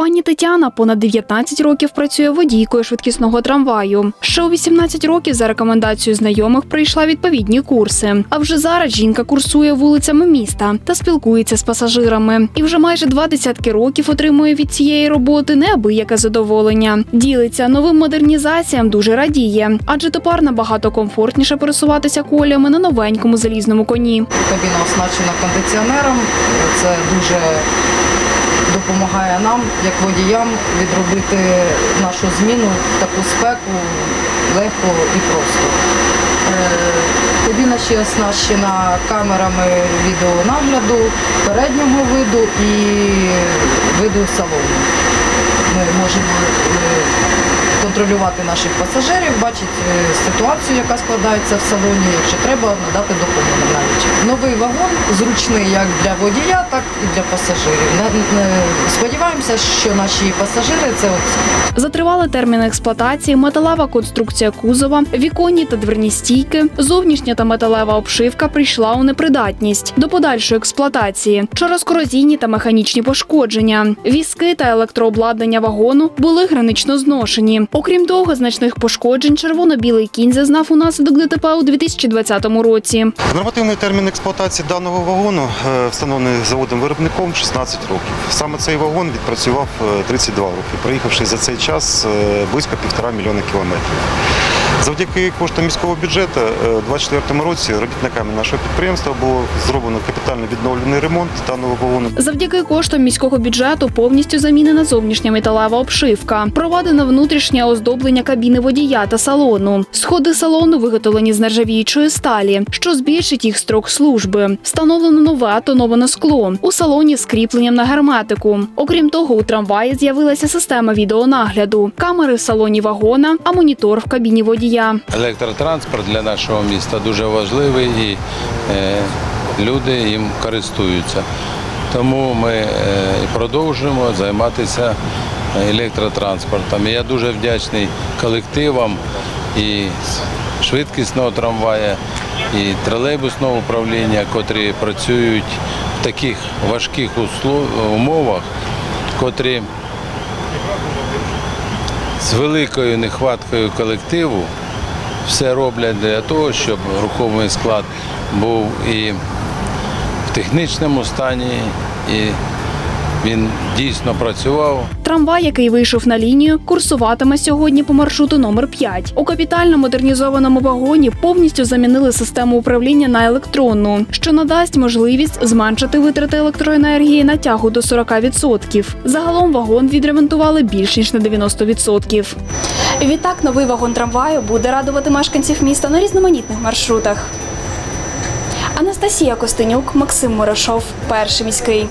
Пані Тетяна понад 19 років працює водійкою швидкісного трамваю. Ще у 18 років за рекомендацією знайомих пройшла відповідні курси. А вже зараз жінка курсує вулицями міста та спілкується з пасажирами. І вже майже два десятки років отримує від цієї роботи неабияке задоволення. Ділиться новим модернізаціям дуже радіє, адже тепер набагато комфортніше пересуватися колями на новенькому залізному коні. Кабіна оснащена кондиціонером. Це дуже допомагає нам, як водіям, відробити нашу зміну в таку спеку легко і просто. Е, Кабіна ще оснащена камерами відеонагляду переднього виду і виду салону. Ми можемо е, контролювати наших пасажирів, бачити е, ситуацію, яка складається в салоні, якщо треба надати допомогу. Новий вагон зручний як для водія, так і для пасажирів. Сподіваємося, що наші пасажири це оцінять. За термін експлуатації металева конструкція кузова, віконні та дверні стійки, зовнішня та металева обшивка прийшла у непридатність до подальшої експлуатації через корозійні та механічні пошкодження. Візки та електрообладнання вагону були гранично зношені. Окрім того, значних пошкоджень червоно-білий кінь зазнав унаслідок ДТП у 2020 році. Нормативний термін експлуатації даного вагону е, встановлений заводом-виробником 16 років. Саме цей вагон відпрацював е, 32 роки, проїхавши за цей час е, близько півтора мільйона кілометрів. Завдяки коштам міського бюджету е, у 2024 році робітниками нашого підприємства було зроблено капітально відновлений ремонт даного вагону. Завдяки коштам міського бюджету повністю замінена зовнішня металева обшивка, проведено внутрішнє оздоблення кабіни водія та салону. Сходи салону виготовлені з нержавіючої сталі, що збільшить їх строк служби. Встановлено нове тоноване скло у салоні з кріпленням на герметику. Окрім того, у трамваї з'явилася система відеонагляду, камери в салоні вагона, а монітор в кабіні водія. Електротранспорт для нашого міста дуже важливий і е, люди їм користуються. Тому ми е, продовжуємо займатися електротранспортом. І я дуже вдячний колективам і швидкісного трамвая, і тролейбусного управління, котрі працюють в таких важких умовах, котрі з великою нехваткою колективу все роблять для того, щоб рухомий склад був і в технічному стані, і він дійсно працював. Трамвай, який вийшов на лінію, курсуватиме сьогодні по маршруту номер 5. У капітально модернізованому вагоні повністю замінили систему управління на електронну, що надасть можливість зменшити витрати електроенергії на тягу до 40%. Загалом вагон відремонтували більш ніж на 90%. Відтак новий вагон трамваю буде радувати мешканців міста на різноманітних маршрутах. Анастасія Костенюк, Максим Морошов, перший міський.